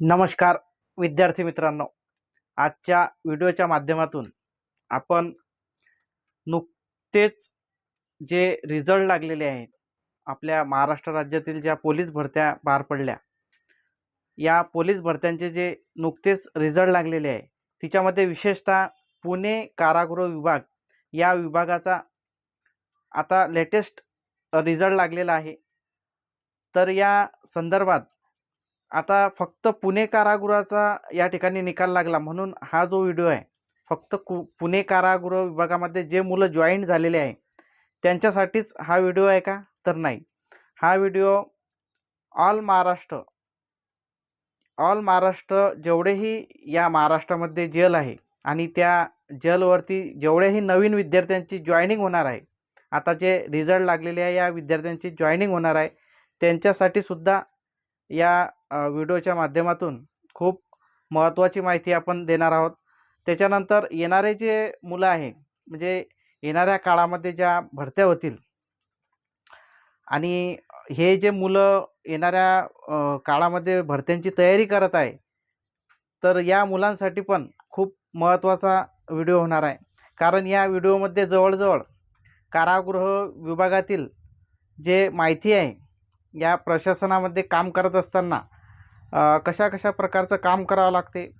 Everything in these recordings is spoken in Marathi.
नमस्कार विद्यार्थी मित्रांनो. आजच्या व्हिडिओच्या माध्यमातून आपण नुकतेच जे रिझल्ट लागलेले आहेत आपल्या महाराष्ट्र राज्यातील ज्या पोलीस भरत्या पार पडल्या या पोलीस भरत्यांचे जे नुकतेच रिझल्ट लागलेले आहे तिच्यामध्ये विशेषतः पुणे कारागृह विभाग या विभागाचा आता लेटेस्ट रिझल्ट लागलेला आहे. तर या संदर्भात आता फक्त पुणे कारागृहाचा या ठिकाणी निकाल लागला म्हणून हा जो व्हिडिओ आहे फक्त कु पुणे कारागृह विभागामध्ये जे मुलं जॉईन झालेले आहे त्यांच्यासाठीच हा व्हिडिओ आहे का? तर नाही. हा video all Maharashtra all Maharashtra जेवढेही या महाराष्ट्रामध्ये जेल आहे आणि त्या जेलवरती जेवढेही नवीन विद्यार्थ्यांची जॉईनिंग होणार आहे आता जे रिझल्ट लागलेले आहे या विद्यार्थ्यांची जॉईनिंग होणार आहे त्यांच्यासाठी सुद्धा या व्हिडिओच्या माध्यमातून खूप महत्त्वाची माहिती आपण देणार आहोत. त्याच्यानंतर येणारे जे मुलं आहे म्हणजे येणाऱ्या काळामध्ये ज्या भरत्या होतील आणि हे जे मुलं येणाऱ्या काळामध्ये भरत्यांची तयारी करत आहे तर या मुलांसाठी पण खूप महत्त्वाचा व्हिडिओ होणार आहे. कारण या व्हिडिओमध्ये जवळजवळ कारागृह विभागातील जे माहिती आहे या प्रशासनामध्ये काम करत असताना कशा कशा प्रकारचं काम करावं लागते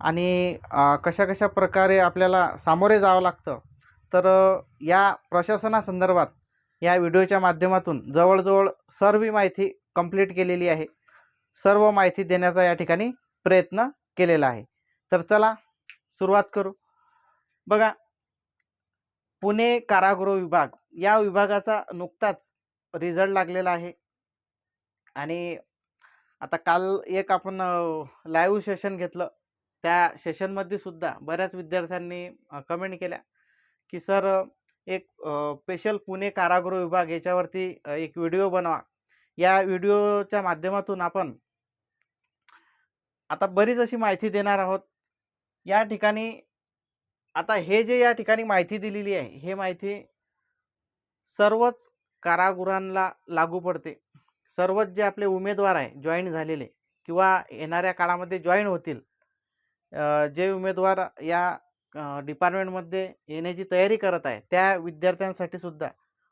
आणि कशा कशा प्रकारे आपल्याला सामोरे जावं लागतं तर या प्रशासनासंदर्भात या व्हिडिओच्या माध्यमातून जवळजवळ सर्व माहिती कंप्लीट केलेली आहे. सर्व माहिती देण्याचा या ठिकाणी प्रयत्न केलेला आहे. तर चला सुरुवात करू. बघा पुणे कारागृह विभाग या विभागाचा नुकताच रिझल्ट लागलेला आहे आणि आता काल एक आपण लाईव्ह सेशन घेतलं. त्या सेशनमध्ये सुद्धा बऱ्याच विद्यार्थ्यांनी कमेंट केल्या की सर एक स्पेशल पुणे कारागृह विभाग याच्यावरती एक व्हिडिओ बनवा. या व्हिडिओच्या माध्यमातून आपण आता बरीच अशी माहिती देणार आहोत. या ठिकाणी आता हे जे या ठिकाणी माहिती दिलेली आहे हे माहिती सर्वच कारागृहांना लागू पडते. सर्वच जे आपले उमेदवार आहे जॉईन झालेले किंवा येणाऱ्या काळामध्ये जॉईन होतील जे उमेदवार या डिपार्टमेंटमध्ये येण्याची तयारी करत आहे त्या विद्यार्थ्यांसाठी सुद्धा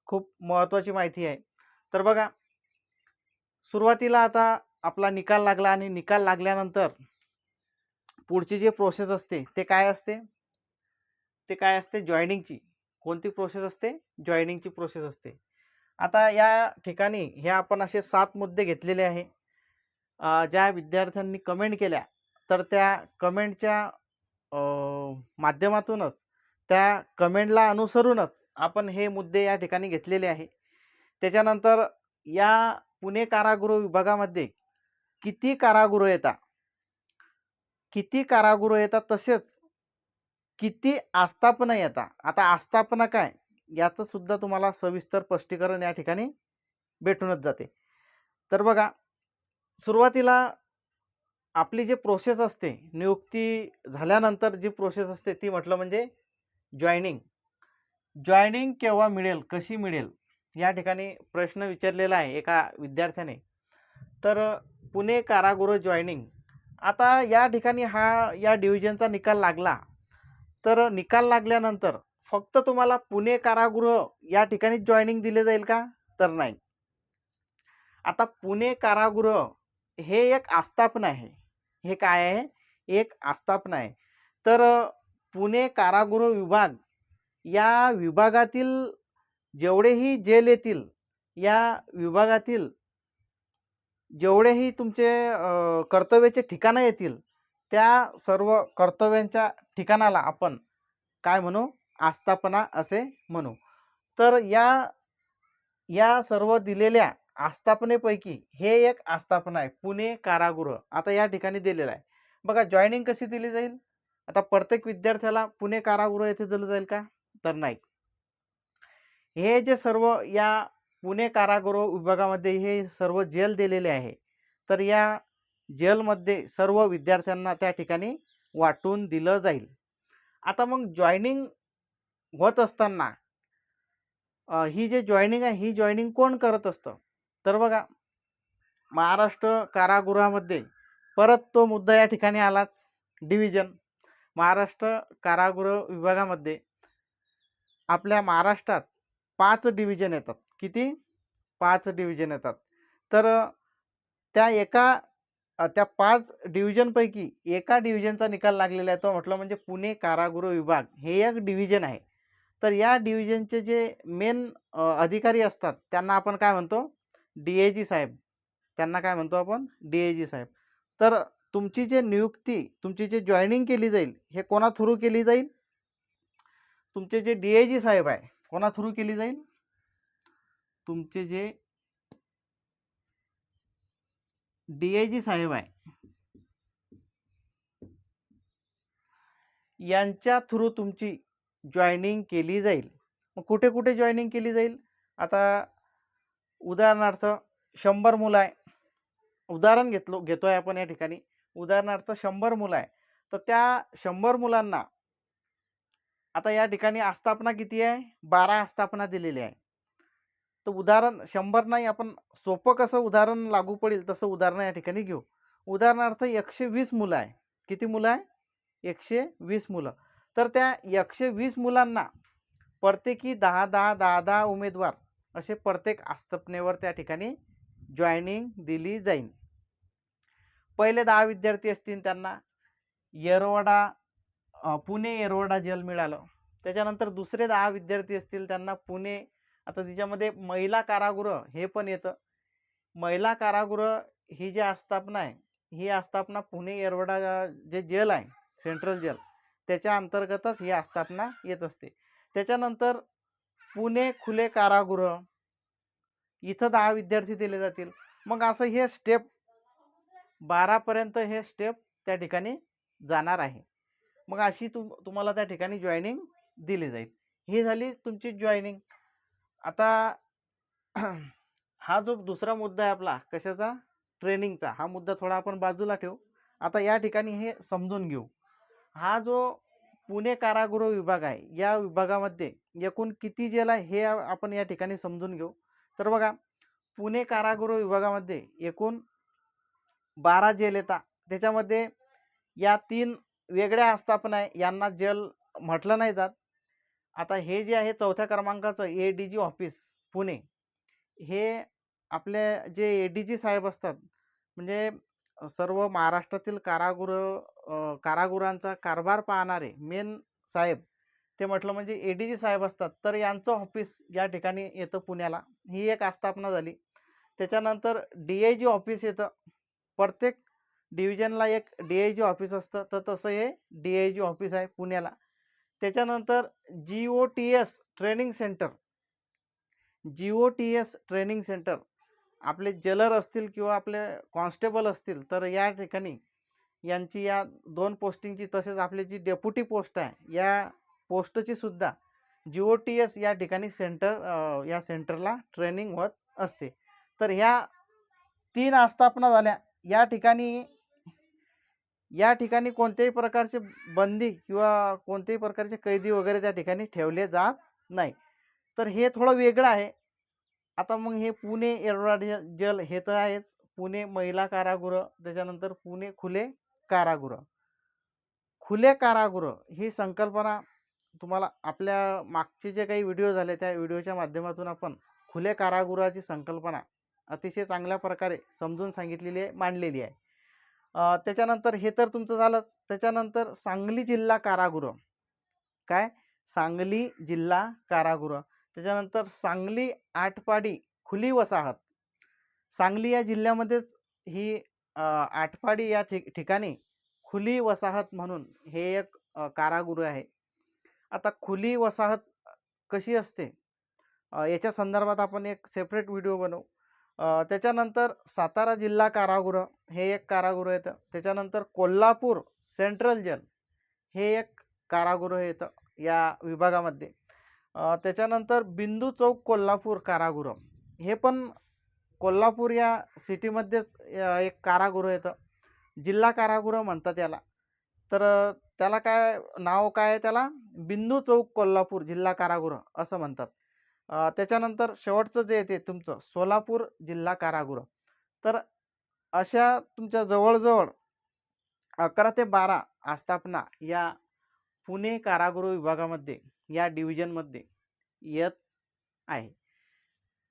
खूप महत्त्वाची माहिती आहे. तर बघा सुरुवातीला आता आपला निकाल लागला आणि निकाल लागल्यानंतर पुढची जी प्रोसेस असते ते काय असते? ते काय असते? जॉईनिंगची कोणती प्रोसेस असते? जॉईनिंगची प्रोसेस असते. आता या ठिकाणी हे आपण असे सात मुद्दे घेतलेले आहे. ज्या विद्यार्थ्यांनी कमेंट केल्या तर त्या कमेंटच्या माध्यमातूनच त्या कमेंटला अनुसरूनच आपण हे मुद्दे या ठिकाणी घेतलेले आहे. त्याच्यानंतर या पुणे कारागृह विभागामध्ये किती कारागृह येतात? किती कारागृह येतात तसेच किती आस्थापना येतात? आता आस्थापना काय? याचं सुद्धा तुम्हाला सविस्तर स्पष्टीकरण या ठिकाणी भेटूनच जाते. तर बघा सुरुवातीला आपली जी प्रोसेस असते नियुक्ती झाल्यानंतर जी प्रोसेस असते ती म्हटलं म्हणजे जॉईनिंग जॉईनिंग केव्हा मिळेल कशी मिळेल या ठिकाणी प्रश्न विचारलेला आहे एका विद्यार्थ्याने. तर पुणे कारागृह जॉईनिंग आता या ठिकाणी हा या डिव्हिजनचा निकाल लागला. तर निकाल लागल्यानंतर फक्त तुम्हाला पुणे कारागृह या ठिकाणी जॉईनिंग दिले जाईल का? तर नाही. आता पुणे कारागृह हे एक आस्थापना आहे. हे काय आहे? एक आस्थापना आहे. तर पुणे कारागृह विभाग या विभागातील जेवढेही जेल येतील या विभागातील जेवढेही तुमचे कर्तव्याचे ठिकाणं येतील त्या सर्व कर्तव्यांच्या ठिकाणाला आपण काय म्हणू? आस्थापना असे म्हणू. तर या या सर्व दिलेल्या आस्थापनेपैकी हे एक आस्थापना आहे पुणे कारागृह. आता या ठिकाणी दिलेलं आहे. बघा जॉईनिंग कशी दिली जाईल? आता प्रत्येक विद्यार्थ्याला पुणे कारागृह येथे दिलं जाईल का? तर नाही. हे जे सर्व या पुणे कारागृह विभागामध्ये हे सर्व जेल दिलेले आहे तर या जेलमध्ये सर्व विद्यार्थ्यांना त्या ठिकाणी वाटून दिलं जाईल. आता मग जॉईनिंग होत असताना ही जे जॉईनिंग आहे ही जॉईनिंग कोण करत असतं? तर बघा महाराष्ट्र कारागृहामध्ये परत तो मुद्दा या ठिकाणी आलाच. डिव्हिजन महाराष्ट्र कारागृह विभागामध्ये आपल्या महाराष्ट्रात पाच डिव्हिजन येतात. किती? पाच डिव्हिजन येतात. तर त्या एका त्या पाच डिव्हिजनपैकी एका डिव्हिजनचा निकाल लागलेला आहे. तो म्हटलं म्हणजे पुणे कारागृह विभाग हे एक डिव्हिजन आहे. तर या डिव्हिजनचे जे मेन अधिकारी असतात त्यांना आपण काय म्हणतो? डी ए जी साहेब. त्यांना काय म्हणतो आपण? डी ए जी साहेब. तर तुमची जे नियुक्ती तुमची जे जॉईनिंग केली जाईल हे कोणा थ्रू केली जाईल? तुमचे जे डी ए जी साहेब आहे कोणा थ्रू केली जाईल? तुमचे जे डी ए जी साहेब आहे यांच्या थ्रू तुमची जॉईनिंग केली जाईल. मग कुठे कुठे जॉईनिंग केली जाईल? आता उदाहरणार्थ शंभर मुलं आहे. उदाहरण घेतलो घेतो आहे आपण या ठिकाणी. उदाहरणार्थ शंभर मुलं आहे. तर त्या शंभर मुलांना आता या ठिकाणी आस्थापना किती आहे? बारा आस्थापना दिलेली आहे. तर उदाहरण शंभर नाही आपण सोपं कसं उदाहरण लागू पडेल तसं उदाहरण या ठिकाणी घेऊ. उदाहरणार्थ एकशे वीस मुलं आहे. किती मुलं आहे? एकशे वीस मुलं. तर त्या एकशे वीस मुलांना प्रत्येकी दहा दहा दहा दहा उमेदवार असे प्रत्येक आस्थापनेवर त्या ठिकाणी जॉईनिंग दिली जाईल पहिले दहा विद्यार्थी असतील त्यांना. येरवडा पुणे येरवडा जल मिळालं. त्याच्यानंतर दुसरे दहा विद्यार्थी असतील त्यांना पुणे आता तिच्यामध्ये महिला कारागृह हे पण येतं. महिला कारागृह ही जी आस्थापना आहे ही आस्थापना पुणे येरवडा जे जेल आहे सेंट्रल जेल त्याच्या अंतर्गतच ही आस्थापना येत असते. त्याच्यानंतर पुणे खुले कारागृह इथं दहा विद्यार्थी दिले जातील. मग असं हे स्टेप बारापर्यंत हे स्टेप त्या ठिकाणी जाणार आहे. मग अशी तुम तुम्हाला त्या ठिकाणी जॉईनिंग दिली जाईल. ही झाली तुमची जॉईनिंग आता हा जो दुसरा मुद्दा आहे आपला कशाचा? ट्रेनिंगचा हा मुद्दा थोडा आपण बाजूला ठेवू. आता या ठिकाणी हे समजून घेऊ. हा जो पुणे कारागृह विभाग आहे या विभागामध्ये एकूण किती जेल आहे हे आपण या ठिकाणी समजून घेऊ. तर बघा पुणे कारागृह विभागामध्ये एकूण बारा जेल येतात. त्याच्यामध्ये या तीन वेगळ्या आस्थापना आहे यांना जेल म्हटलं नाही जात. आता हे जे आहे चौथ्या क्रमांकाचं A D G office Pune. हे आपले जे ए डी जी साहेब असतात म्हणजे सर्व महाराष्ट्रातील कारागृह कारागुरांचा कारभार पाहणारे मेन साहेब ते म्हटलं म्हणजे ए डी जी साहेब असतात तर यांचं ऑफिस या ठिकाणी येतं पुण्याला. ही एक आस्थापना झाली. त्याच्यानंतर डी आय जी ऑफिस येतं. प्रत्येक डिव्हिजनला एक डी आय जी ऑफिस असतं. तर तसं हे डी आय जी ऑफिस आहे पुण्याला. त्याच्यानंतर G O T S training centre. G O T S training centre. आपले जेलर असतील किंवा आपले कॉन्स्टेबल असतील तर या ठिकाणी यांची या दोन पोस्टिंगची तसेच आपली जी डेप्युटी पोस्ट आहे या पोस्टची सुद्धा जी ओ टी एस या ठिकाणी सेंटर या सेंटरला ट्रेनिंग होत असते. तर ह्या तीन आस्थापना झाल्या. या ठिकाणी या ठिकाणी कोणत्याही प्रकारचे बंदी किंवा कोणत्याही प्रकारचे कैदी वगैरे त्या ठिकाणी ठेवले जात नाही. तर हे थोडं वेगळं आहे. आता मग हे पुणे एरोडा जल हे तर आहेच. पुणे महिला कारागृह त्याच्यानंतर पुणे खुले कारागृह. खुले कारागृह ही संकल्पना तुम्हाला आपल्या मागचे जे काही व्हिडिओ झाले त्या व्हिडिओच्या माध्यमातून आपण खुले कारागृहाची संकल्पना अतिशय चांगल्या प्रकारे समजून सांगितलेली आहे मांडलेली आहे. त्याच्यानंतर हे तर तुमचं झालंच. त्याच्यानंतर सांगली जिल्हा कारागृह. काय? सांगली जिल्हा कारागृह. त्याच्यानंतर सांगली आटपाडी खुली वसाहत. सांगली या जिल्ह्यामध्येच ही आटपाडी या ठिकाणी खुली वसाहत म्हणून हे एक कारागृह आहे. आता खुली वसाहत कशी असते? याच्या संदर्भात आपण एक सेपरेट व्हिडिओ बनवू. त्याच्यानंतर सातारा जिल्हा कारागृह हे एक कारागृह येतं. त्याच्यानंतर कोल्हापूर सेंट्रल जेल हे एक कारागृह येतं या विभागामध्ये. त्याच्यानंतर बिंदू चौक कोल्हापूर कारागृह. हे पण कोल्हापूर या सिटीमध्येच एक कारागृह येतं. जिल्हा कारागृह म्हणतात याला. तर त्याला काय नाव काय आहे त्याला? बिंदू चौक कोल्हापूर जिल्हा कारागृह असं म्हणतात. त्याच्यानंतर शेवटचं जे येते तुमचं सोलापूर जिल्हा कारागृह. तर अशा तुमच्या जवळजवळ अकरा ते बारा आस्थापना या पुणे कारागृह विभागामध्ये या डिव्हिजनमध्ये येत आहे.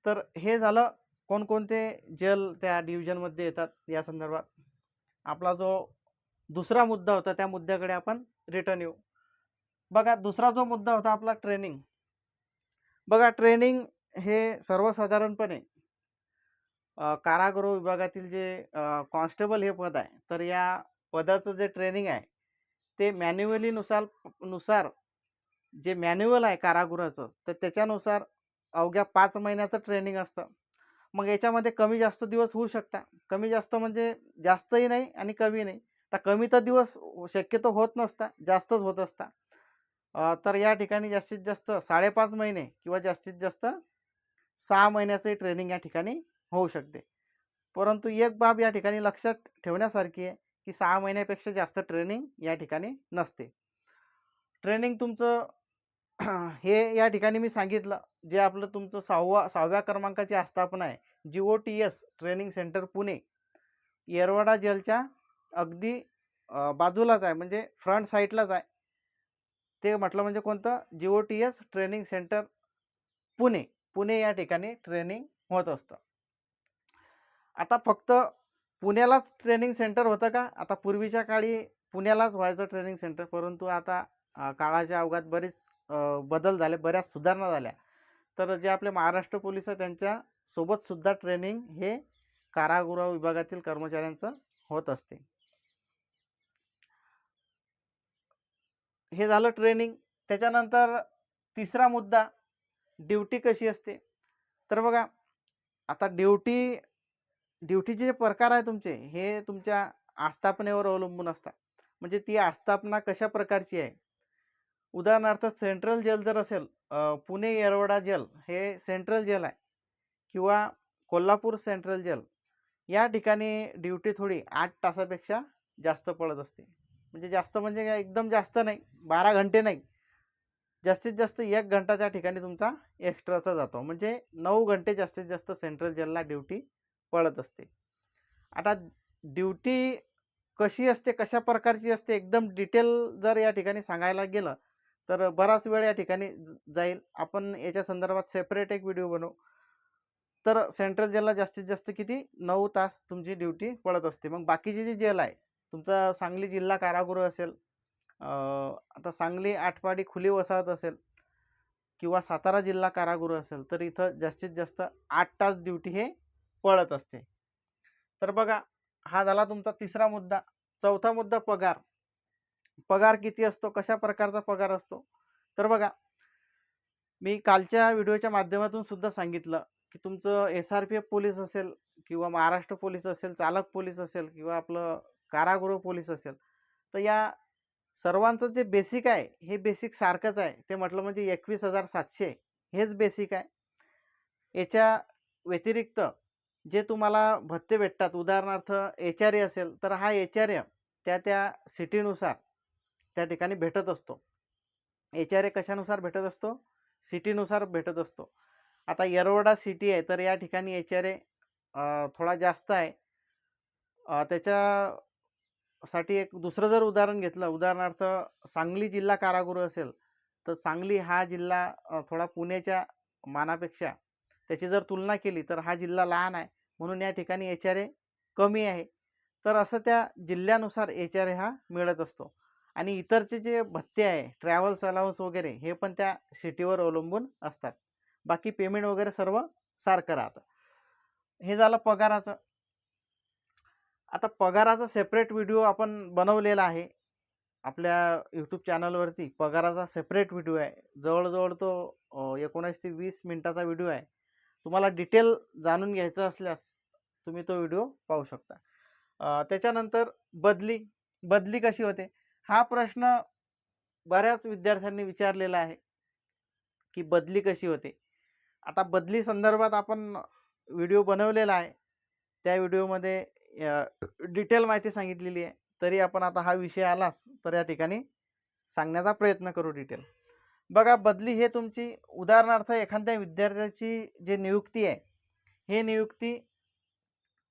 तर हे झालं कोणकोणते जल त्या डिव्हिजनमध्ये येतात या संदर्भात? आपला जो दुसरा मुद्दा होता त्या मुद्द्याकडे आपण रिटर्न येऊ. बघा दुसरा जो मुद्दा होता आपला ट्रेनिंग बघा ट्रेनिंग हे सर्वसाधारणपणे कारागृह विभागातील जे कॉन्स्टेबल हे पद आहे तर या पदाचं जे ट्रेनिंग आहे ते मॅन्युअलीनुसार नुसार जे मॅन्युअल आहे कारागृहाचं तर त्याच्यानुसार अवघ्या पाच महिन्याचं ट्रेनिंग असतं. मग याच्यामध्ये कमी जास्त दिवस होऊ शकता. कमी जास्त म्हणजे जास्तही नाही आणि कमी नाही. तर कमी तर दिवस शक्यतो होत नसता जास्तच होत असता. तर या ठिकाणी जास्तीत जास्त साडेपाच महिने किंवा जास्तीत जास्त सहा महिन्याचंही ट्रेनिंग या ठिकाणी होऊ शकते. परंतु एक बाब या ठिकाणी लक्षात ठेवण्यासारखी आहे की सहा महिन्यापेक्षा जास्त ट्रेनिंग या ठिकाणी नसते. ट्रेनिंग तुमचं हे या ठिकाणी मी सांगितलं जे आपलं तुमचं सहावा सहाव्या क्रमांकाची आस्थापना आहे G O T S training centre Pune. Yerwada जेलच्या अगदी बाजूलाच आहे म्हणजे फ्रंट साईडलाच आहे. ते म्हटलं म्हणजे कोणतं? G O T S training centre Pune. Pune या ठिकाणी ट्रेनिंग होत असतं. आता फक्त पुण्यालाच ट्रेनिंग सेंटर होतं का? आता पूर्वीच्या काळी पुण्यालाच व्हायचं ट्रेनिंग सेंटर परंतु आता काळाच्या अवघात बरेच बदल झाले बऱ्याच सुधारणा झाल्या. तर जे आपले महाराष्ट्र पोलीस आहे त्यांच्या सोबतसुद्धा ट्रेनिंग हे कारागृह विभागातील कर्मचाऱ्यांचं होत असते. हे झालं ट्रेनिंग. त्याच्यानंतर तिसरा मुद्दा ड्युटी कशी असते? तर बघा आता ड्युटी ड्युटीचे जे प्रकार आहे तुमचे हे तुमच्या आस्थापनेवर अवलंबून असतात. म्हणजे ती आस्थापना कशा प्रकारची आहे? उदाहरणार्थ सेंट्रल जेल जर असेल पुणे येरवडा जेल हे सेंट्रल जेल आहे किंवा कोल्हापूर सेंट्रल जेल या ठिकाणी ड्युटी थोडी आठ तासापेक्षा जास्त पडत असते. म्हणजे जास्त म्हणजे काय एकदम जास्त नाही बारा घंटे नाही. जास्तीत जास्त एक घंटा त्या ठिकाणी तुमचा एक्स्ट्राचा जातो. म्हणजे नऊ घंटे जास्तीत जास्त सेंट्रल जेलला ड्युटी पडत असते. आता ड्युटी कशी असते कशा प्रकारची असते एकदम डिटेल जर या ठिकाणी सांगायला गेलं तर बराच वेळ या ठिकाणी जाईल. आपण याच्या संदर्भात सेपरेट एक व्हिडिओ बनवू. तर सेंट्रल जेलला जास्तीत जास्त किती? नऊ तास तुमची ड्युटी पडत असते. मग बाकीचे जे जेल आहे तुमचा सांगली जिल्हा कारागृह असेल आता सांगली आठवाडी खुली वसाहत असेल किंवा सातारा जिल्हा कारागृह असेल तर इथं जास्तीत जास्त आठ तास ड्युटी हे पळत असते. तर बघा हा झाला तुमचा तिसरा मुद्दा. चौथा मुद्दा पगार. पगार किती असतो? कशा प्रकारचा पगार असतो? तर बघा मी कालच्या व्हिडिओच्या माध्यमातून सुद्धा सांगितलं की तुमचं S R P F police असेल किंवा महाराष्ट्र पोलीस असेल चालक पोलीस असेल किंवा आपलं कारागृह पोलीस असेल तर या सर्वांचं जे बेसिक आहे हे बेसिक सारखंच आहे. ते म्हटलं म्हणजे एकवीस हजार सातशे हेच बेसिक आहे. याच्या व्यतिरिक्त जे तुम्हाला भत्ते भेटतात उदाहरणार्थ एच आर ए असेल तर हा एच आर ए त्या त्या सिटीनुसार त्या ठिकाणी भेटत असतो. एच आर ए कशानुसार भेटत असतो? सिटीनुसार भेटत असतो. आता येरवडा सिटी आहे तर या ठिकाणी एच आर ए थोडा जास्त आहे. त्याच्यासाठी एक दुसरं जर उदाहरण घेतलं उदाहरणार्थ सांगली जिल्हा कारागृह असेल तर सांगली हा जिल्हा थोडा पुण्याच्या मानापेक्षा त्याची जर तुलना केली तर हा जिल्हा लहान आहे. म्हणून या ठिकाणी एच आर ए कमी आहे. तर असं त्या जिल्ह्यानुसार एच आर ए हा मिळत असतो. आणि इतरचे जे भत्ते आहे ट्रॅव्हल्स अलाउन्स वगैरे हे पण त्या सिटीवर अवलंबून असतात. बाकी पेमेंट वगैरे सर्व सारखं राहतं. हे झालं पगाराचं. आता पगाराचा सेपरेट व्हिडिओ आपण बनवलेला आहे. आपल्या यूट्यूब चॅनलवरती पगाराचा सेपरेट व्हिडिओ आहे. जवळजवळ तो एकोणीस ते वीस मिनटाचा व्हिडिओ आहे. तुम्हाला डिटेल जाणून घ्यायचं असल्यास तुम्ही तो व्हिडिओ पाहू शकता. त्याच्यानंतर बदली बदली कशी होते? हा प्रश्न बऱ्याच विद्यार्थ्यांनी विचारलेला आहे की बदली कशी होते? आता बदली संदर्भात आपण व्हिडिओ बनवलेला आहे. त्या व्हिडिओमध्ये डिटेल माहिती सांगितलेली आहे. तरी आपण आता हा विषय आलाच तर या ठिकाणी सांगण्याचा प्रयत्न करू डिटेल. बघा बदली हे तुमची उदाहरणार्थ एखाद्या विद्यार्थ्याची जी नियुक्ती आहे हे नियुक्ती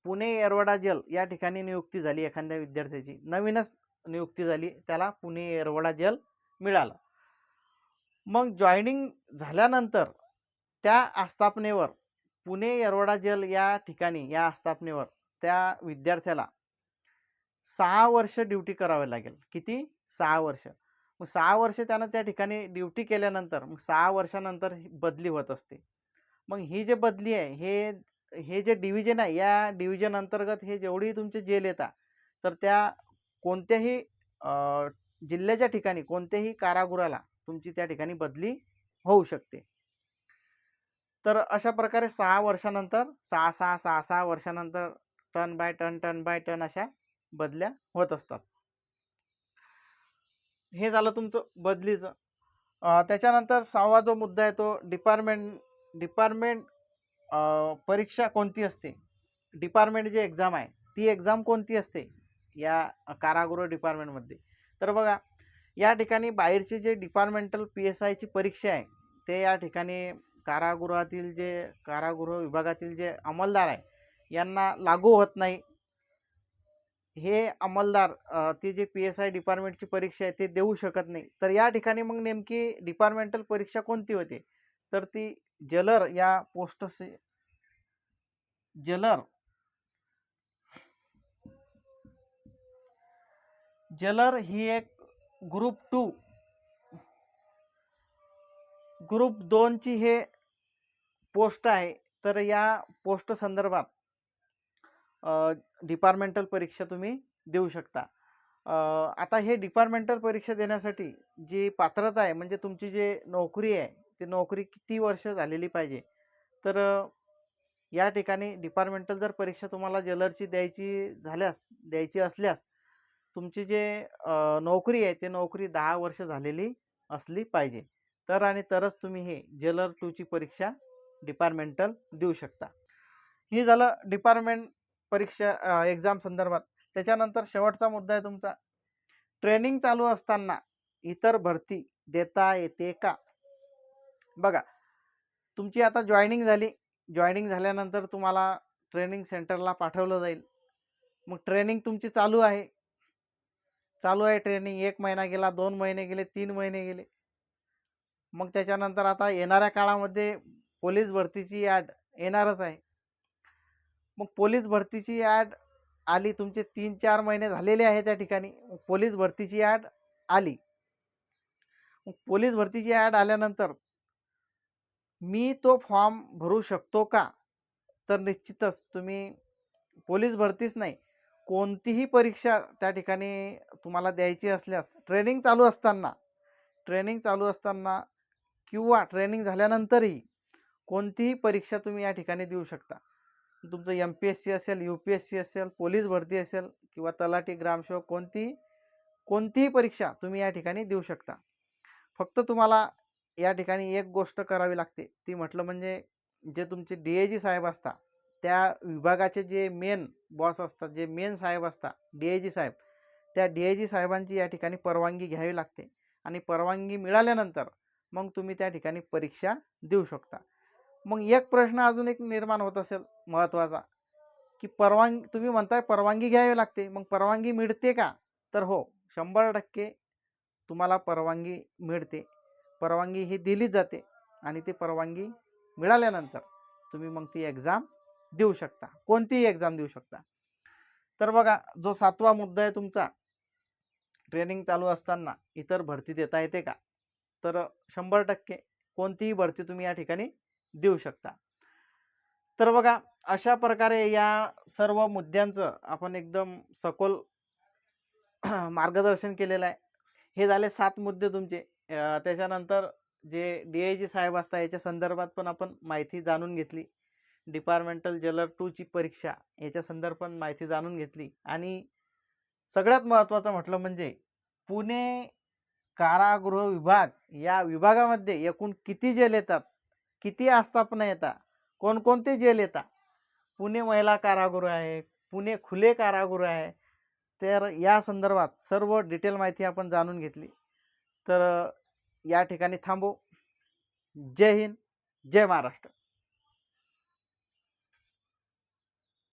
पुणे येरवडा जेल या ठिकाणी नियुक्ती झाली एखाद्या विद्यार्थ्याची. नवीनच नियुक्ती झाली. त्याला पुणे येरवडा जेल मिळालं. मग जॉईनिंग झाल्यानंतर त्या आस्थापनेवर पुणे येरवडा जेल या ठिकाणी या आस्थापनेवर त्या विद्यार्थ्याला सहा वर्ष ड्युटी करावी लागेल. किती? सहा वर्ष. मग सहा वर्ष त्यानं त्या ठिकाणी ड्युटी केल्यानंतर मग सहा वर्षानंतर बदली होत असते. मग ही जे बदली आहे हे हे जे डिव्हिजन आहे या डिव्हिजन अंतर्गत हे जेवढी तुमचे जेल येतात तर त्या कोणत्याही जिल्ह्याच्या ठिकाणी कोणत्याही कारागृहाला तुमची त्या ठिकाणी बदली होऊ शकते. तर अशा प्रकारे सहा वर्षानंतर सहा सहा सहा सहा वर्षानंतर turn by turn turn by turn अशा बदल्या होत असतात. हे झालं तुमचं बदलीचं. त्याच्यानंतर सहावा जो मुद्दा आहे तो डिपार्टमेंट डिपार्टमेंट परीक्षा कोणती असते? डिपार्टमेंट जी एक्झाम आहे ती एक्झाम कोणती असते? या कारागृह डिपार्टमेंटमध्ये. तर बघा या ठिकाणी बाहेरची जे डिपार्टमेंटल पी एस आयची परीक्षा आहे ते या ठिकाणी कारागृहातील जे कारागृह विभागातील जे अंमलदार आहे यांना लागू होत नाही. हे अंमलदार ती जे पी एस आय डिपार्टमेंटची परीक्षा आहे ते देऊ शकत नाही. तर या ठिकाणी मग नेमकी डिपार्टमेंटल परीक्षा कोणती होते? तर ती जलर या पोस्ट जलर जलर ही एक ग्रुप टू. ग्रुप दोनची हे पोस्ट आहे तर या पोस्ट संदर्भात डिपार्टमेंटल परीक्षा तुम्ही देऊ शकता. आता हे डिपार्टमेंटल परीक्षा देण्यासाठी जी पात्रता आहे म्हणजे तुमची जे नोकरी आहे ती नोकरी किती वर्ष झालेली पाहिजे? तर या ठिकाणी डिपार्टमेंटल जर परीक्षा तुम्हाला जलरची द्यायची झाल्यास द्यायची असल्यास तुमची जे नोकरी आहे ते नोकरी दहा वर्ष झालेली असली पाहिजे. तर आणि तरच तुम्ही हे जेलर टूची परीक्षा डिपार्टमेंटल देऊ शकता. हे झालं डिपार्टमेंट परीक्षा एक्झाम संदर्भात. त्याच्यानंतर शेवटचा मुद्दा आहे तुमचा. ट्रेनिंग चालू असताना इतर भरती देता येते का? बघा तुमची आता जॉईनिंग झाली. जॉईनिंग झाल्यानंतर तुम्हाला ट्रेनिंग सेंटरला पाठवलं जाईल. मग ट्रेनिंग तुमची चालू आहे. चालू आहे ट्रेनिंग एक महिना गेला दोन महिने गेले तीन महिने गेले. मग त्याच्यानंतर आता येणाऱ्या काळामध्ये पोलीस भरतीची ॲड येणारच आहे. मग पोलीस भरतीची ॲड आली तुमचे तीन चार महिने झालेले आहे त्या ठिकाणी. पोलीस भरतीची ॲड आली. मग पोलीस भरतीची ॲड आल्यानंतर मी तो फॉर्म भरू शकतो का? तर निश्चितच तुम्ही पोलीस भरतीच नाही. कोणतीही परीक्षा त्या ठिकाणी तुम्हाला द्यायची असल्यास ट्रेनिंग चालू असताना ट्रेनिंग चालू असताना किंवा ट्रेनिंग झाल्यानंतरही कोणतीही परीक्षा तुम्ही या ठिकाणी देऊ शकता. तुमचं एम पी एस सी असेल यू पी एस सी असेल पोलीस भरती असेल किंवा तलाठी ग्रामसेवक कोणतीही कोणतीही परीक्षा तुम्ही या ठिकाणी देऊ शकता. फक्त तुम्हाला या ठिकाणी एक गोष्ट करावी लागते. ती म्हटलं म्हणजे जे तुमचे डी ए जी साहेब असतात त्या विभागाचे जे मेन बॉस असतात जे मेन साहेब असतात डी आय जी साहेब त्या डी आय जी साहेबांची या ठिकाणी परवानगी घ्यावी लागते. आणि परवानगी मिळाल्यानंतर मग तुम्ही त्या ठिकाणी परीक्षा देऊ शकता. मग एक प्रश्न अजून एक निर्माण होत असेल महत्त्वाचा की परवानगी तुम्ही म्हणताय परवानगी घ्यावी लागते. मग परवानगी मिळते का? तर हो शंभर टक्के तुम्हाला परवानगी मिळते. परवानगी ही दिली जाते आणि ती परवानगी मिळाल्यानंतर तुम्ही मग ती एक्झाम देऊ शकता. कोणतीही एक्झाम देऊ शकता. तर बघा जो सातवा मुद्दा आहे तुमचा ट्रेनिंग चालू असताना इतर भरती देता येते का? तर शंभर टक्के कोणतीही भरती तुम्ही या ठिकाणी देऊ शकता. तर बघा अशा प्रकारे या सर्व मुद्द्यांचं आपण एकदम सखोल मार्गदर्शन केलेलं आहे. हे झाले सात मुद्दे तुमचे. त्याच्यानंतर जे डी आय जी साहेब असतात याच्या संदर्भात पण आपण माहिती जाणून घेतली. डिपार्टमेंटल जलर टूची परीक्षा याच्या संदर्भात माहिती जाणून घेतली. आणि सगळ्यात महत्त्वाचं म्हटलं म्हणजे पुणे कारागृह विभाग या विभागामध्ये एकूण किती जेल येतात? किती आस्थापना येतात? कोणकोणते जेल येतात? पुणे महिला कारागृह आहे पुणे खुले कारागृह आहे. तर या संदर्भात सर्व डिटेल माहिती आपण जाणून घेतली. तर या ठिकाणी थांबू. जय हिंद जय महाराष्ट्र.